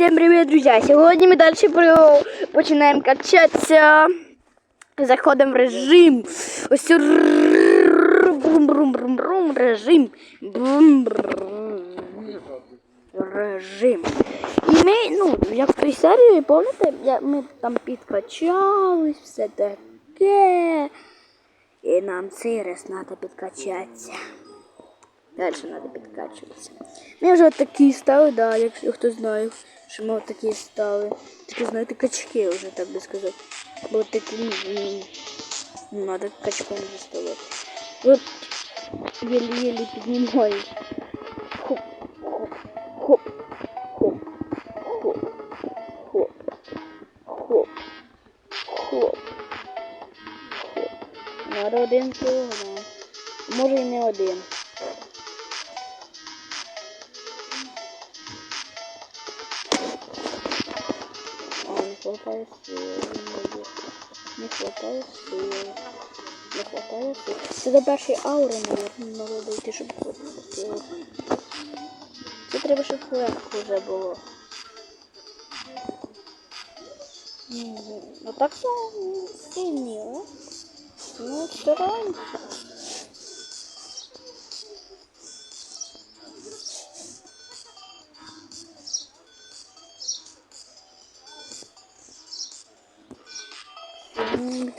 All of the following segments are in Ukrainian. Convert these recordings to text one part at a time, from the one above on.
Всем привет, друзья! Сьогодні ми далі про- починаємо качатися. Заходимо в режим. Брум-брум-брум-брум режим. Режим. І ми, ну, як в той серії, пам'ятаєте, ми там підкачались, все таке. І нам цей раз треба підкачатися. Далі треба підкачуватися. Ми вже такі стали, да, якщо хто знає, що ми такі стали. Такі, знаєте, качки вже, так би сказати. Бо такі, ну, ну, треба качком заставати. От єлі-єлі піднімаю. Хоп, хоп, хоп, хоп, хоп, хоп, хоп, хоп. Надо один кілограм. Може і не один. Хватает сил. Не хватает сил. Не хватает сил. Це до першої аури, мабуть, дойти, щоб хватило. Це треба, щоб легко вже було. Ну так ну, сильно. Ну, стараємося. Для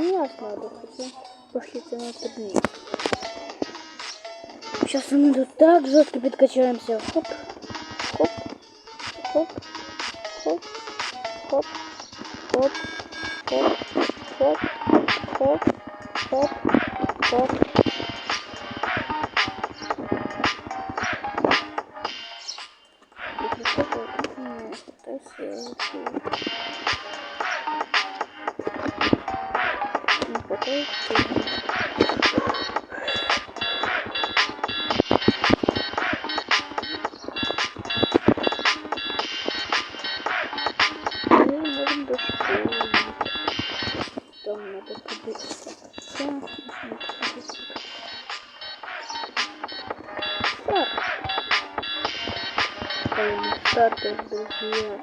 нас надо, хотя пошлите на турнир. Сейчас мы тут так жестко подкачаемся. Хоп, хоп, хоп, хоп, хоп, хоп, хоп, хоп, хоп, хоп, хоп. Если что-то Bakın. kadar döndürdüğü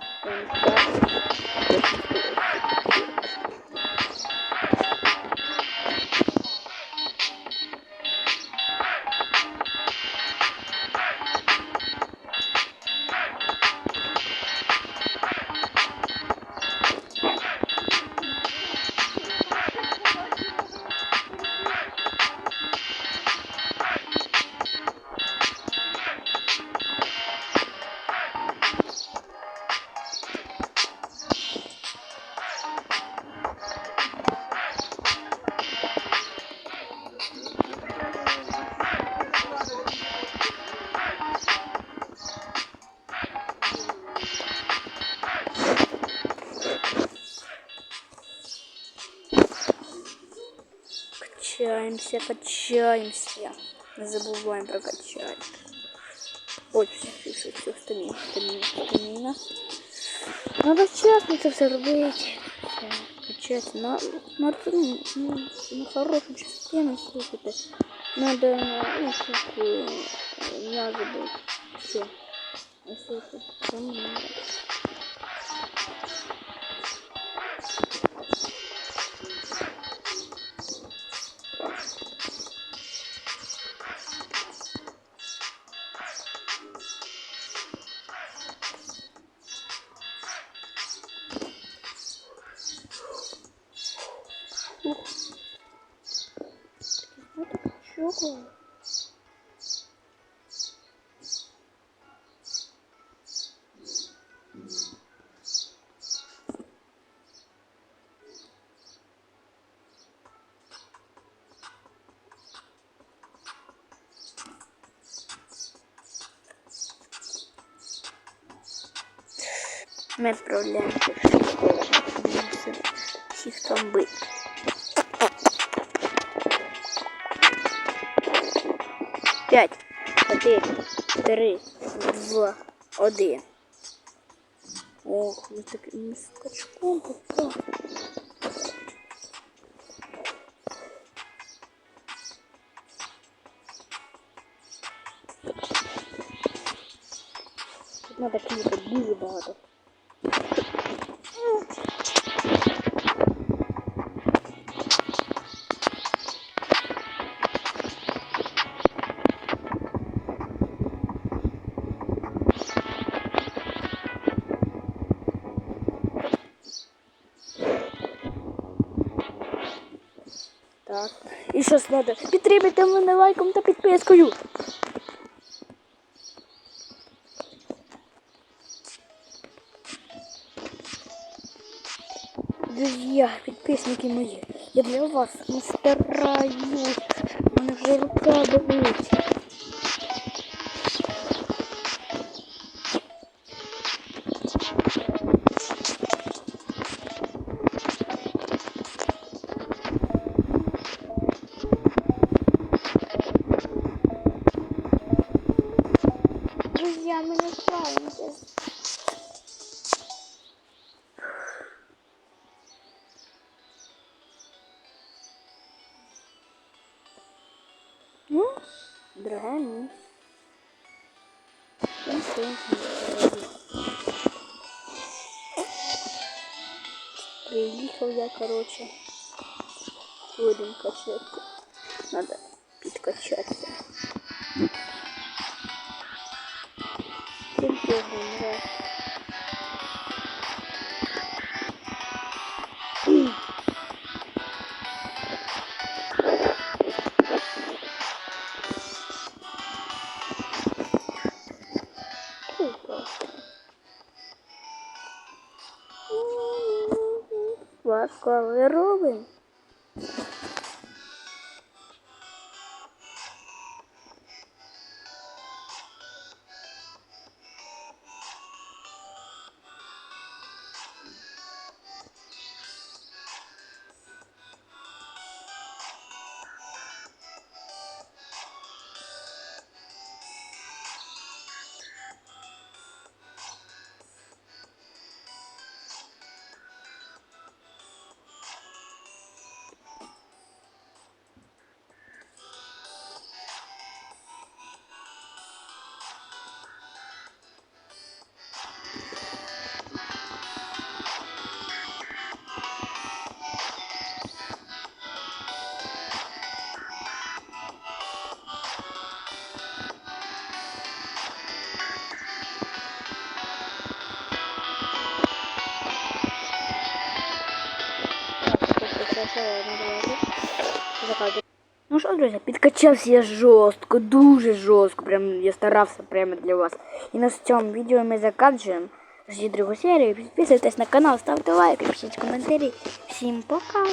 Качаемся, качаемся. Не забываем про качать. Ой, все, все, все, стамина, стамина. Надо вчасно це все. Все, Качать на, на, ну, ну, на хорошу частину, слушайте. Надо, ну, э, я забыл. Все. Все, 没处理。系统 bug。5, 4, 3, 2, 1. Ох, ми таким скачком попали. Тут надо кілька Так. І що ж треба? Підтримайте мене лайком та підпискою. Друзья, підписники мої, я для вас не стараюсь. У мене вже рука болить. Ну, дорогая мисс. Ну, всё, не Приїхав я, короче. Будем качати. Надо підкачатися. Тільки гра. Важко, Ну що, друзі, підкачався я жорстко, дуже жорстко. Прям я старався прямо для вас. І на цьому відео ми заканчуємо. Ждіть другу серію. Підписуйтесь на канал, ставте лайки, пишіть коментарі. Всім пока!